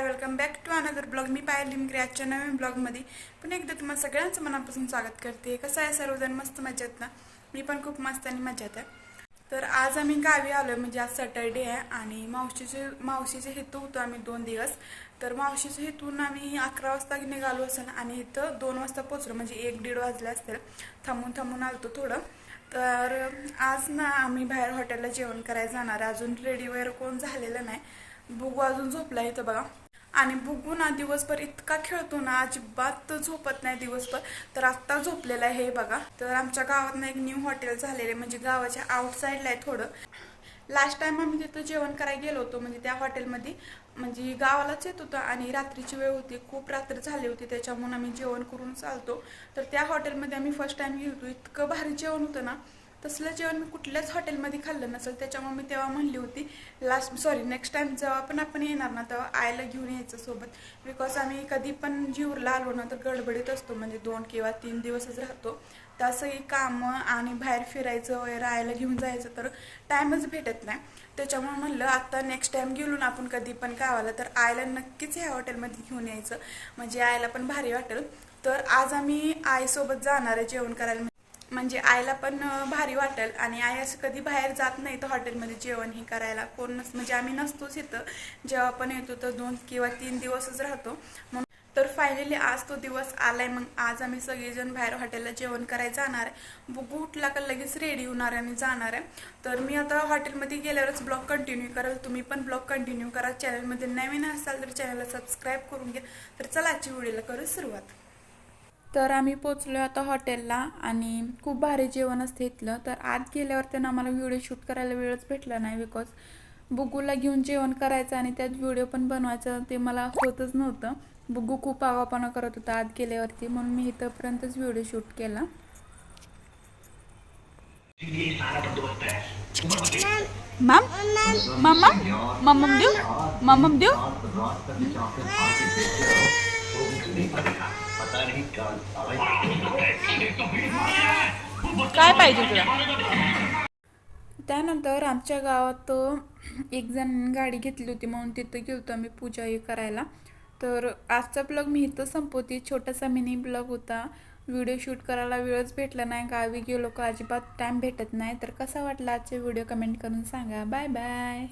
Welcome back to another blog मी पायल लिमग्रे आजच्या नवीन ब्लॉगमध्ये पुन्हा एकदा तुम्हाला सगळ्यांचं मनापासून स्वागत करते. कसं आहे सर्वजण? मस्त मजेत ना? मी पण खूप मस्त आणि मजेत आहे. तर आज आम्ही गावी आलो म्हणजे आज सॅटर्डे आहे आणि मावशीचे मावशीचे हेतू होतो आम्ही दोन दिवस. तर मावशीच्या हेतून आम्ही अकरा वाजता निघालो असेल आणि इथं दोन वाजता पोचलो म्हणजे एक दीड वाजले असतील. थांबून थांबून आलतो थोडं. तर आज ना आम्ही बाहेर हॉटेलला जेवण करायला जाणार. अजून रेडी वगैरे कोण झालेलं नाही. बुगू अजून झोपला इथं बघा. आणि बुगू ना दिवसभर इतका खेळतो ना अजिबात झोपत नाही दिवसभर. तर आत्ता झोपलेला आहे हे बघा. तर आमच्या गावात ना एक न्यू हॉटेल झालेलं आहे म्हणजे गावाच्या आउटसाईडला आहे थोडं. लास्ट टाइम आम्ही तिथं जेवण करायला गेलो होतो म्हणजे त्या हॉटेलमध्ये म्हणजे गावालाच येत होतं आणि रात्रीची वेळ होती खूप रात्र झाली होती त्याच्यामुळे आम्ही जेवण करून चालतो. तर त्या हॉटेलमध्ये आम्ही फर्स्ट टाइम गेलो होतो. इतकं भारी जेवण होतं ना. तसलं जेवण मी कुठल्याच हॉटेलमध्ये खाल्लं नसेल त्याच्यामुळे मी तेव्हा म्हणली होती लास्ट सॉरी नेक्स्ट टाइम जेव्हा पण आपण येणार ना तेव्हा आईला घेऊन यायचं सोबत. बिकॉज आम्ही कधी पण जीवरला आलो ना तर गडबडीत असतो. म्हणजे दोन किंवा तीन दिवसच राहतो. तसंही सगळी कामं आणि बाहेर फिरायचं वगैरे आईला घेऊन जायचं तर टाईमच भेटत नाही. त्याच्यामुळे म्हणलं आता नेक्स्ट टाइम गेलो ना आपण कधी पण गावाला तर आईला नक्कीच ह्या हॉटेलमध्ये घेऊन यायचं. म्हणजे आईला पण भारी वाटेल. तर आज आम्ही आईसोबत जाणार आहे जेवण करायला. म्हणजे आईला पण भारी वाटेल. आणि आई असं कधी बाहेर जात नाही तर हॉटेलमध्ये जेवण हे करायला. कोण नस म्हणजे आम्ही नसतोच इथं. जेव्हा पण येतो तर दोन किंवा तीन दिवसच राहतो. मग तर फायनली आज तो दिवस आलाय. मग आज आम्ही सगळेजण बाहेर हॉटेलला जेवण करायला जाणार आहे. बुगू उठला का लगेच रेडी होणार आहे आणि जाणार आहे. तर मी आता हॉटेलमध्ये गेल्यावरच ब्लॉग कंटिन्यू करेल. तुम्ही पण ब्लॉग कंटिन्यू करा. चॅनलमध्ये नवीन असाल तर चॅनलला सबस्क्राईब करून घ्या. तर चला आजची व्हिडिओला करू सुरुवात. तर आम्ही पोचलो आता हॉटेलला आणि खूप भारी जेवण असते इथलं. तर आत गेल्यावर त्यांना आम्हाला व्हिडिओ शूट करायला वेळच भेटला नाही बिकॉज बुगूला घेऊन जेवण करायचं आणि त्यात व्हिडिओ पण बनवायचं ते मला होतच नव्हतं. बुगू खूप आवापणा करत होता आत गेल्यावरती म्हणून मी इथंपर्यंतच व्हिडिओ शूट केला. मॅम मम्मा do? देऊ मम्मम do? काय पाहिजे तुला त्यानंतर आमच्या गावात एक जण गाडी घेतली होती म्हणून तिथं गेलो आम्ही पूजा हे करायला. तर आजचा ब्लॉग मी इथं संपवते. छोटासा मिनी ब्लॉग होता. व्हिडिओ शूट करायला वेळच भेटला नाही. गावी गेलो का अजिबात टाईम भेटत नाही. तर कसा वाटला आजचे व्हिडिओ कमेंट करून सांगा. Bye bye